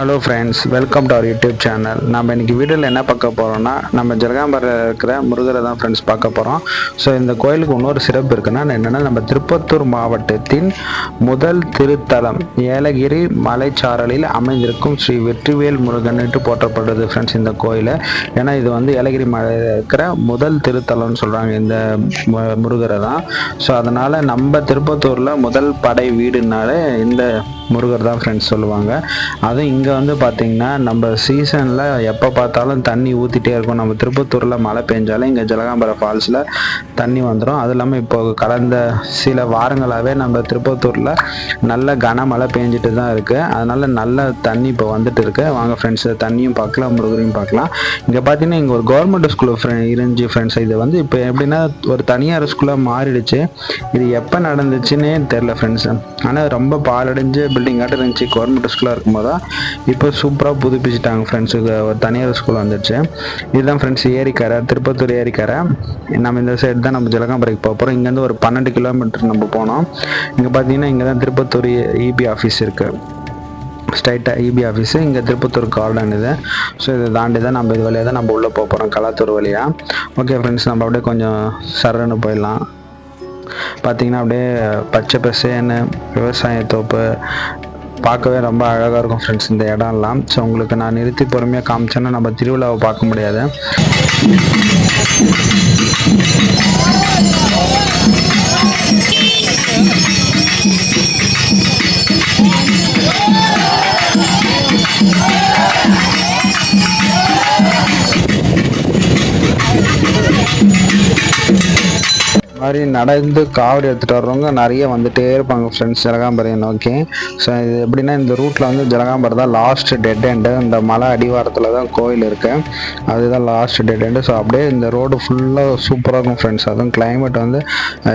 Hello friends welcome to our YouTube channel நம்ம இன்றைக்கி வீடியோவில் என்ன பார்க்க போகிறோம்னா நம்ம ஜலகாம்பரில் இருக்கிற முருகரை தான் ஃப்ரெண்ட்ஸ் பார்க்க போகிறோம் ஸோ இந்த கோயிலுக்கு இன்னொரு சிறப்பு இருக்குன்னா என்னென்னா நம்ம திருப்பத்தூர் மாவட்டத்தின் முதல் திருத்தலம் ஏலகிரி மலைச்சாரலில் அமைந்திருக்கும் ஸ்ரீ வெற்றிவேல் முருகன்ட்டு போற்றப்படுது ஃப்ரெண்ட்ஸ் இந்த கோயில். ஏன்னா இது வந்து ஏலகிரி மலையில் இருக்கிற முதல் திருத்தலம்னு சொல்கிறாங்க இந்த முருகரை தான். ஸோ அதனால் நம்ம திருப்பத்தூரில் முதல் படை வீடுனால இந்த முருகர் தான் ஃப்ரெண்ட்ஸ் சொல்லுவாங்க. அதுவும் இங்கே வந்து பார்த்தீங்கன்னா நம்ம சீசனில் எப்போ பார்த்தாலும் தண்ணி ஊற்றிட்டே இருக்கும். நம்ம திருப்பத்தூரில் மழை பெஞ்சாலும் இங்கே ஜலகாம்பரம் ஃபால்ஸில் தண்ணி வந்துடும் அது இல்லாமல் இப்போ கடந்த சில வாரங்களாகவே நம்ம திருப்பத்தூரில் நல்ல கனமழை பெஞ்சிட்டு தான் இருக்குது அதனால் நல்ல தண்ணி இப்போ வந்துட்டு இருக்கு. வாங்க ஃப்ரெண்ட்ஸ் தண்ணியும் பார்க்கலாம் முருகரையும் பார்க்கலாம். இங்கே பார்த்தீங்கன்னா இங்கே ஒரு கவர்மெண்ட் ஸ்கூல் இருந்துச்சு ஃப்ரெண்ட்ஸ் இது வந்து இப்போ எப்படின்னா ஒரு தனியார் ஸ்கூலாக மாறிடுச்சு. இது எப்போ நடந்துச்சுன்னே தெரில ஃப்ரெண்ட்ஸ் ஆனால் ரொம்ப பாலடைஞ்ச பில்டிங்காட்டம் இருந்துச்சு. கவர்மெண்ட் ஸ்கூலாக இருக்கும்போது தான் இப்போ சூப்பராக புதுப்பிச்சிட்டாங்க ஃப்ரெண்ட்ஸுக்கு ஒரு தனியார் ஸ்கூல் வந்துடுச்சு இதுதான் ஃப்ரெண்ட்ஸ் ஏரிக்கரை திருப்பத்தூர் ஏரிக்கரை. நம்ம இந்த சைடு தான் நம்ம ஜலகாம்பரைக்கு போக போகிறோம் இங்கேருந்து ஒரு பன்னெண்டு கிலோமீட்டர் நம்ம போனோம். இங்கே பார்த்தீங்கன்னா இங்கே தான் திருப்பத்தூர் இபி ஆஃபீஸ் இருக்குது ஸ்ட்ரைட்டாக இபி ஆஃபீஸு இங்கே திருப்பத்தூர் கார்டன் இது. ஸோ இதை தாண்டி தான் நம்ம இது வழியாக தான் நம்ம உள்ளே போக போகிறோம் கலாத்தூர் வழியாக ஓகே ஃப்ரெண்ட்ஸ் நம்ம அப்படியே கொஞ்சம் சரன்னு போயிடலாம். பார்த்தீங்கன்னா அப்படியே பச்சை பசேன்னு விவசாய தோப்பு பார்க்கவே ரொம்ப அழகாக இருக்கும் ஃப்ரெண்ட்ஸ் இந்த இடம்லாம். ஸோ உங்களுக்கு நான் நிறுத்தி பொறுமையாக காமிச்சேன்னா நம்ம திருவிழாவை பார்க்க முடியாது. Oh, my God. மாதிரி நடந்து காவடி எடுத்துகிட்டு வர்றவங்க நிறைய வந்துட்டே இருப்பாங்க ஃப்ரெண்ட்ஸ் ஜலகாம்பரையை நோக்கி. ஸோ இது எப்படின்னா இந்த ரூட்டில் வந்து ஜலகாம்பரம் தான் லாஸ்ட் டெட் எண்டு இந்த மலை அடிவாரத்தில் தான் கோயில் இருக்குது அதுதான் லாஸ்ட் டெட் எண்டு ஸோ அப்படியே இந்த ரோடு ஃபுல்லாக சூப்பராக இருக்கும் ஃப்ரெண்ட்ஸ் அதுவும் கிளைமேட் வந்து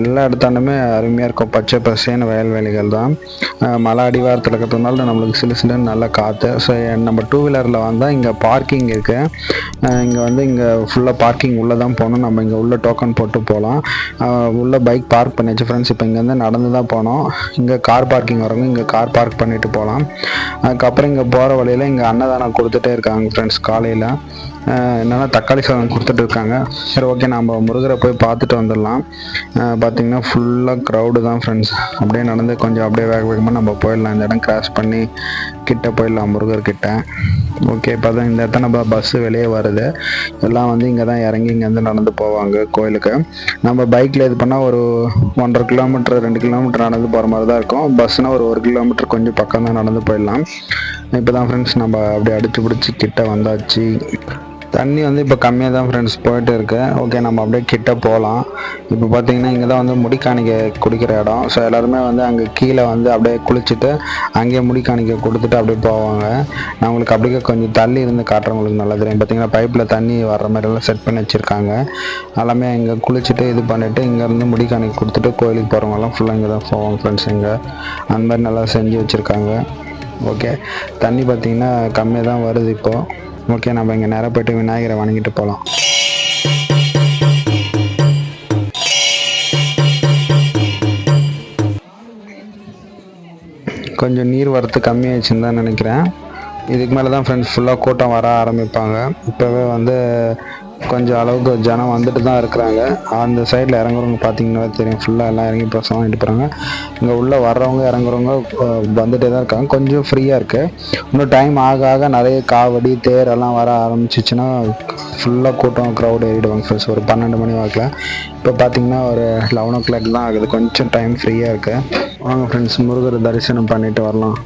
எல்லா இடத்தாண்டுமே அருமையாக இருக்கும். பச்சை பசேன்னு வயல்வெளிகள் தான். மலை அடிவாரத்தில் இருக்கிறதுனால நம்மளுக்கு சிலு சிலுன்னு நல்ல காற்று ஸோ நம்ம டூ வீலரில் வந்தால் இங்கே பார்க்கிங் இருக்குது இங்கே வந்து இங்கே ஃபுல்லாக பார்க்கிங் உள்ளே தான் போகணும். நம்ம இங்கே உள்ள டோக்கன் போட்டு போகலாம். உள்ள பைக் பார்க் பண்ணியாச்சு. ஃப்ரெண்ட்ஸ் இப்போ இங்கேருந்து நடந்து தான் போனோம். இங்கே கார் பார்க்கிங் வரவங்க இங்கே கார் பார்க் பண்ணிட்டு போகலாம் அதுக்கப்புறம் இங்கே போகிற வழியில் இங்கே அன்னதானம் கொடுத்துட்டே இருக்காங்க ஃப்ரெண்ட்ஸ் காலையில். என்னென்னா தக்காளி சாதம் கொடுத்துட்டு இருக்காங்க சரி ஓகே நம்ம முருகரை போய் பார்த்துட்டு வந்துடலாம். பார்த்திங்கன்னா பார்த்தீங்கன்னா ஃபுல்லாக க்ரௌடு தான் ஃப்ரெண்ட்ஸ் அப்படியே நடந்து கொஞ்சம் அப்படியே வேக வேகமாக நம்ம போயிடலாம். இந்த இடம் கிராஸ் பண்ணி கிட்ட போயிடலாம் முருகர் கிட்ட ஓகே இப்போ தான் இந்த இடத்துல நம்ம பஸ்ஸு வெளியே வருது. எல்லாம் வந்து இங்கே தான் இறங்கி இங்கேருந்து நடந்து போவாங்க கோயிலுக்கு. நம்ம பைக்கில் இது பண்ணால் ஒரு ஒன்றரை கிலோமீட்டர் ரெண்டு கிலோமீட்டர் நடந்து போகிற மாதிரி தான் இருக்கும். பஸ்ஸுனால் ஒரு ஒரு கிலோமீட்டர் கொஞ்சம் பக்கம் தான் நடந்து போயிடலாம். இப்போ தான் ஃப்ரெண்ட்ஸ் நம்ம அப்படியே அடிச்சு பிடிச்சி கிட்ட வந்தாச்சு. தண்ணி வந்து இப்போ கம்மியாக தான் ஃப்ரெண்ட்ஸ் போயிட்டு இருக்கு. ஓகே நம்ம அப்படியே கிட்ட போகலாம் இப்போ பார்த்தீங்கன்னா இங்கே தான் வந்து முடிக்காணிக்க குடிக்கிற இடம். ஸோ எல்லாருமே வந்து அங்கே கீழே வந்து அப்படியே குளிச்சுட்டு அங்கேயே முடிக்காணிக்க கொடுத்துட்டு அப்படியே போவாங்க. நான் உங்களுக்கு அப்படியே கொஞ்சம் தள்ளி இருந்து காட்டுறேன் உங்களுக்கு நல்லா தெரியும். பார்த்தீங்கன்னா பைப்பில் தண்ணி வர்ற மாதிரிலாம் செட் பண்ணி வச்சுருக்காங்க. எல்லாமே இங்கே குளிச்சுட்டு இது பண்ணிவிட்டு இங்கேருந்து முடிக்காணிக்க கொடுத்துட்டு கோயிலுக்கு போகிறவங்கலாம் ஃபுல்லாக இங்கே தான் போவாங்க ஃப்ரெண்ட்ஸ் இங்கே. அந்த மாதிரி நல்லா செஞ்சு வச்சுருக்காங்க. ஓகே தண்ணி பார்த்தீங்கன்னா கம்மியாக தான் வருது இப்போது ஓகே நம்ம இங்கே நேராக போயிட்டு விநாயகரை வணங்கிட்டு போகலாம் கொஞ்சம் நீர் வரத்து கம்மியாயிடுச்சுன்னு தான் நினைக்கிறேன். இதுக்கு மேலே தான் ஃப்ரெண்ட்ஸ் ஃபுல்லாக கூட்டம் வர ஆரம்பிப்பாங்க. இப்போவே வந்து கொஞ்சம் அளவுக்கு ஜனம் வந்துட்டு தான் இருக்கிறாங்க. அந்த சைடில் இறங்குறவங்க பார்த்தீங்கன்னா தெரியும். ஃபுல்லாக எல்லாம் இறங்கி பிரசவம் வாங்கிட்டு போகிறாங்க இங்கே உள்ளே வர்றவங்க இறங்குறவங்க வந்துகிட்டே வந்துட்டே தான் இருக்காங்க. கொஞ்சம் ஃப்ரீயாக இருக்குது இன்னும் டைம் ஆக ஆக நிறைய காவடி தேர் எல்லாம் வர ஆரம்பிச்சிச்சுன்னா ஃபுல்லாக கூட்டம் க்ரௌட் ஏறிடுவாங்க ஃப்ரெண்ட்ஸ் ஒரு பன்னெண்டு மணி வாக்கில். இப்போ பார்த்தீங்கன்னா ஒரு லெவன் ஓ கிளாக் தான் ஆகுது. கொஞ்சம் டைம் ஃப்ரீயாக இருக்குது வாங்க ஃப்ரெண்ட்ஸ் முருகர் தரிசனம் பண்ணிட்டு வரலாம்.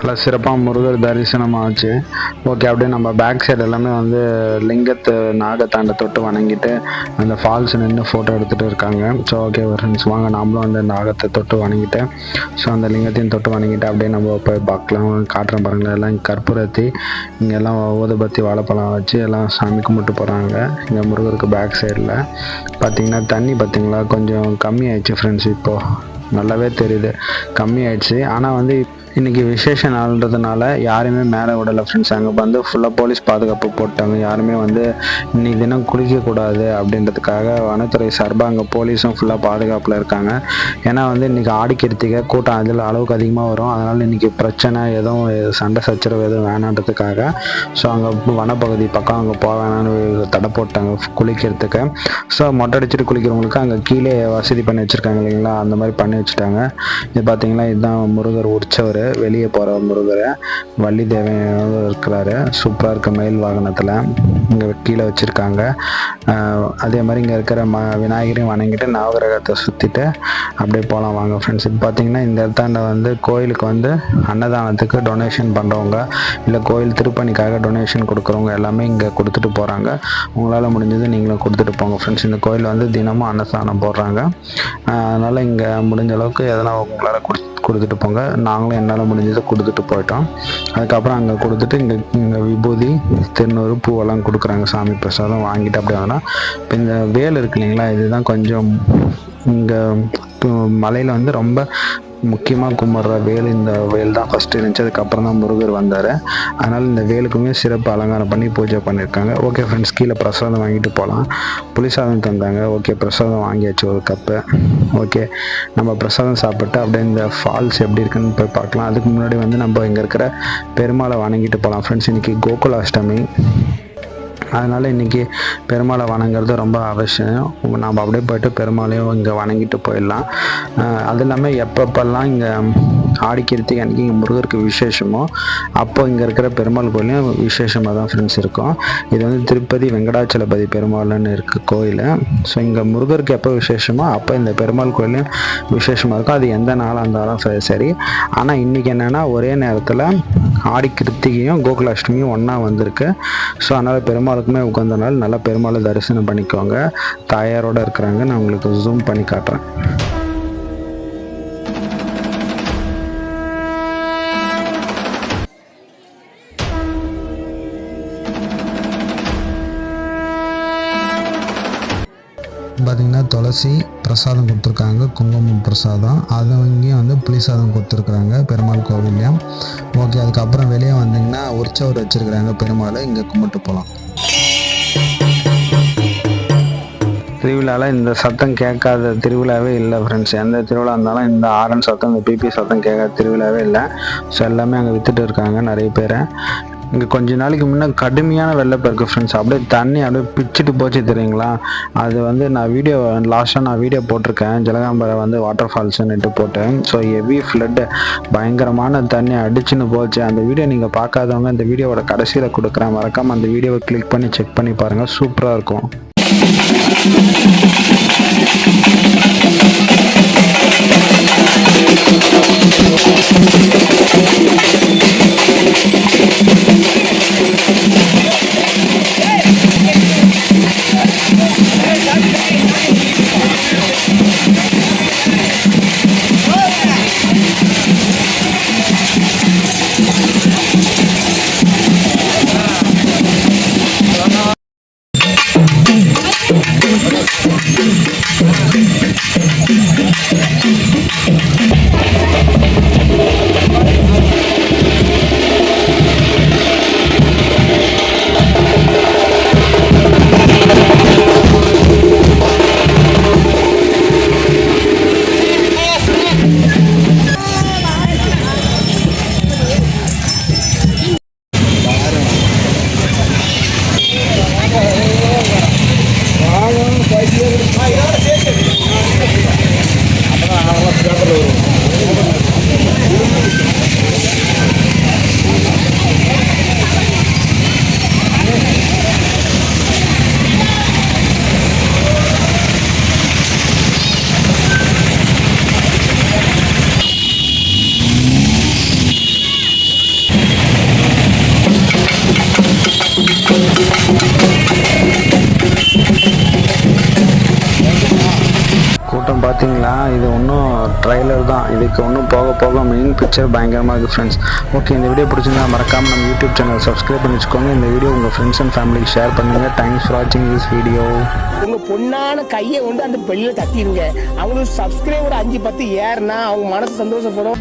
நல்லா சிறப்பாக முருகர் தரிசனம் ஆச்சு ஓகே அப்படியே நம்ம பேக் சைடு எல்லாமே வந்து லிங்கத்தை நாகத்தாண்டை தொட்டு வணங்கிட்டு அந்த ஃபால்ஸ் நின்று ஃபோட்டோ எடுத்துகிட்டு இருக்காங்க. ஸோ ஓகே ஃப்ரெண்ட்ஸ் வாங்க நாமளும் அந்த நாகத்தை தொட்டு வணங்கிட்டு ஸோ அந்த லிங்கத்தையும் தொட்டு வணங்கிட்டு அப்படியே நம்ம போய் பார்க்கலாம். காட்டுறோம் பாருங்களேன் எல்லாம் கற்பூரத்தி இங்கே எல்லாம் ஊதுபத்தி வாழைப்பழம் வச்சு எல்லாம் சாமி கும்பிட்டு போகிறாங்க இங்கே முருகருக்கு பேக் சைடில் பார்த்தீங்கன்னா தண்ணி பார்த்தீங்களா கொஞ்சம் கம்மி ஆயிடுச்சு ஃப்ரெண்ட்ஸ் இப்போது நல்லாவே தெரியுது. கம்மி ஆயிடுச்சு ஆனால் வந்து இன்றைக்கி விசேஷ நாள்ன்றதுனால யாருமே மேலே விடலை ஃப்ரெண்ட்ஸ் அங்கே வந்து ஃபுல்லாக போலீஸ் பாதுகாப்பு போட்டாங்க. யாருமே வந்து இன்னைக்கு தினம் குளிக்கக்கூடாது அப்படின்றதுக்காக வனத்துறை சார்பாக அங்கே போலீஸும் ஃபுல்லாக பாதுகாப்பில் இருக்காங்க. ஏன்னா வந்து இன்றைக்கி ஆடி கூட்டம் அதில் அளவுக்கு அதிகமாக வரும். அதனால் இன்னைக்கு பிரச்சனை எதுவும் சண்டை சச்சரவு எதுவும் வேணான்றதுக்காக. ஸோ அங்கே வனப்பகுதி பக்கம் அங்கே போக வேணாம்னு தடை போட்டாங்க குளிக்கிறதுக்கு. ஸோ மொட்டை அடிச்சுட்டு குளிக்கிறவங்களுக்கு அங்கே கீழே வசதி பண்ணி வச்சுருக்காங்க இல்லைங்களா? அந்த மாதிரி பண்ணி வச்சுட்டாங்க. இது பார்த்திங்கன்னா இதுதான் முருகர் உற்சவர். வெளியே போகிற முருகர். வள்ளி தேவையான இருக்கிறாரு. சூப்பராக இருக்க மயில் வாகனத்தில். இங்கே கீழே வச்சுருக்காங்க. அதே மாதிரி இங்கே இருக்கிற ம விநாயகரையும் வணங்கிட்டு நவகிரகத்தை சுற்றிட்டு அப்படியே போகலாம் வாங்க ஃப்ரெண்ட்ஸ் இப்போ பார்த்தீங்கன்னா இந்த இடத்தாண்ட வந்து கோயிலுக்கு வந்து அன்னதானத்துக்கு டொனேஷன் பண்ணுறவங்க இல்லை கோயில் திருப்பணிக்காக டொனேஷன் கொடுக்குறவங்க எல்லாமே இங்கே கொடுத்துட்டு போகிறாங்க உங்களால் முடிஞ்சது நீங்களும் கொடுத்துட்டு போங்க ஃப்ரெண்ட்ஸ் இந்த கோயில் வந்து தினமும் அன்னதானம் போடுறாங்க. அதனால் இங்கே முடிஞ்ச அளவுக்கு எதனா உங்களால் கொடுத்து கொடுத்துட்டு போங்க. நாங்களும் என்னால் முடிஞ்சதை கொடுத்துட்டு போயிட்டோம். அதுக்கப்புறம் அங்கே கொடுத்துட்டு இங்கே இங்கே விபூதி திருநூறு பூவெல்லாம் கொடுக்குறாங்க சாமி பிரசாதம் வாங்கிட்டு அப்படியே வந்தோம்னா இப்போ இந்த வேல் இருக்கு இல்லைங்களா இதுதான் கொஞ்சம் இங்கே மலையில் வந்து ரொம்ப முக்கியமாக கும்பிட்ற வேல் இந்த வேல் தான் ஃபஸ்ட்டு இருந்துச்சு அதுக்கப்புறம் தான் முருகர் வந்தார். அதனால் இந்த வேலுக்குமே சிறப்பு அலங்காரம் பண்ணி பூஜை பண்ணியிருக்காங்க ஓகே ஃப்ரெண்ட்ஸ் கீழே பிரசாதம் வாங்கிட்டு போகலாம் புளிசாதம் தந்தாங்க. ஓகே பிரசாதம் வாங்கியாச்சு ஒரு கப்பு ஓகே நம்ம பிரசாதம் சாப்பிட்டு அப்படியே இந்த ஃபால்ஸ் எப்படி இருக்குன்னு போய் பார்க்கலாம். அதுக்கு முன்னாடி வந்து நம்ம இங்கே இருக்கிற பெருமாளை வணங்கிட்டு போகலாம் ஃப்ரெண்ட்ஸ் இன்றைக்கி கோகுலாஷ்டமி. அதனால் இன்றைக்கி பெருமாளை வணங்குறது ரொம்ப அவசியம். நம்ம அப்படியே போயிட்டு பெருமாளையும் இங்கே வணங்கிட்டு போயிடலாம். அது இல்லாமல் எப்பப்பெல்லாம் இங்கே ஆடி கிருத்திகை அன்றைக்கி இங்கே முருகருக்கு விசேஷமோ அப்போ இங்கே இருக்கிற பெருமாள் கோயிலையும் விசேஷமாக தான் ஃப்ரெண்ட்ஸ் இருக்கும். இது வந்து திருப்பதி வெங்கடாச்சலபதி பெருமாள்னு இருக்குது கோயில். ஸோ இங்கே முருகருக்கு எப்போ விசேஷமோ அப்போ இந்த பெருமாள் கோயிலையும் விசேஷமாக இருக்கும். அது எந்த நாளாக இருந்தாலும் சரி சரி. ஆனால் இன்றைக்கி என்னென்னா ஒரே நேரத்தில் ஆடி கிருத்திகையும் கோகுலாஷ்டமியும் ஒன்றா வந்திருக்கு. ஸோ அதனால் பெருமாளுக்குமே உட்காந்தனால நல்லா பெருமாளை தரிசனம் பண்ணிக்கோங்க. தாயாரோடு இருக்கிறாங்க. நான் உங்களுக்கு ஜூம் பண்ணி காட்டுறேன். துளசி பிரசாதம் கொடுத்துருக்காங்க குங்குமம் பிரசாதம். அது இங்கேயும் வந்து புளிசாதம் கொடுத்துருக்குறாங்க பெருமாள் கோவில்லையும். ஓகே அதுக்கப்புறம் வெளியே வந்தீங்கன்னா உற்சவர் வச்சுருக்குறாங்க பெருமாளை இங்கே கும்பிட்டு போகலாம் திருவிழாவில் இந்த சத்தம் கேட்காத திருவிழாவே இல்லை ஃப்ரெண்ட்ஸ் எந்த திருவிழா இருந்தாலும் இந்த ஆரன் சத்தம் இந்த பிபி சத்தம் கேட்காத திருவிழாவே இல்லை. ஸோ எல்லாமே அங்கே வித்துட்டு இருக்காங்க நிறைய பேரை. இங்கே கொஞ்ச நாளைக்கு முன்னே கடுமையான வெள்ளப்பெருக்கு ஃப்ரெண்ட்ஸ் அப்படியே தண்ணி அப்படியே பிச்சுட்டு போச்சு தெரியுங்களா? அது வந்து நான் வீடியோ லாஸ்ட்டாக நான் வீடியோ போட்டிருக்கேன். ஜலகாம்பரை வந்து வாட்டர் ஃபால்ஸ்ன்னுட்டு போட்டேன். ஸோ ஹெவி ஃப்ளட்டு பயங்கரமான தண்ணி அடிச்சுன்னு போச்சு. அந்த வீடியோ நீங்கள் பார்க்காதவங்க அந்த வீடியோவோட கடைசியில் கொடுக்குறேன். மறக்காமல் அந்த வீடியோவை கிளிக் பண்ணி செக் பண்ணி பாருங்கள் சூப்பராக இருக்கும். கூட்டம் பார்த்தீங்களா? இது ஒன்றும் ட்ரைலர் தான். இதுக்கு ஒன்றும் போக போக மெயின் பிக்சர் பயங்கரமாக இருக்குது ஃப்ரெண்ட்ஸ் ஓகே இந்த வீடியோ பிடிச்சிருந்தா மறக்காமல் நம்ம யூடியூப் சேனல் சப்ஸ்கிரைப் பண்ணி வச்சுக்கோங்க இந்த வீடியோ உங்கள் ஃப்ரெண்ட்ஸ் அண்ட் ஃபேமிலிக்கு ஷேர் பண்ணுங்கள் தேங்க்ஸ் ஃபார் வாட்சிங் திஸ் வீடியோ உங்கள் பொண்ணான கையை கொண்டு அந்த பெல்லில தட்டிடுங்க அவங்களுக்கு சப்ஸ்கிரைபர் அஞ்சு பத்து ஏறுனா அவங்க மனசு சந்தோஷப்படும்.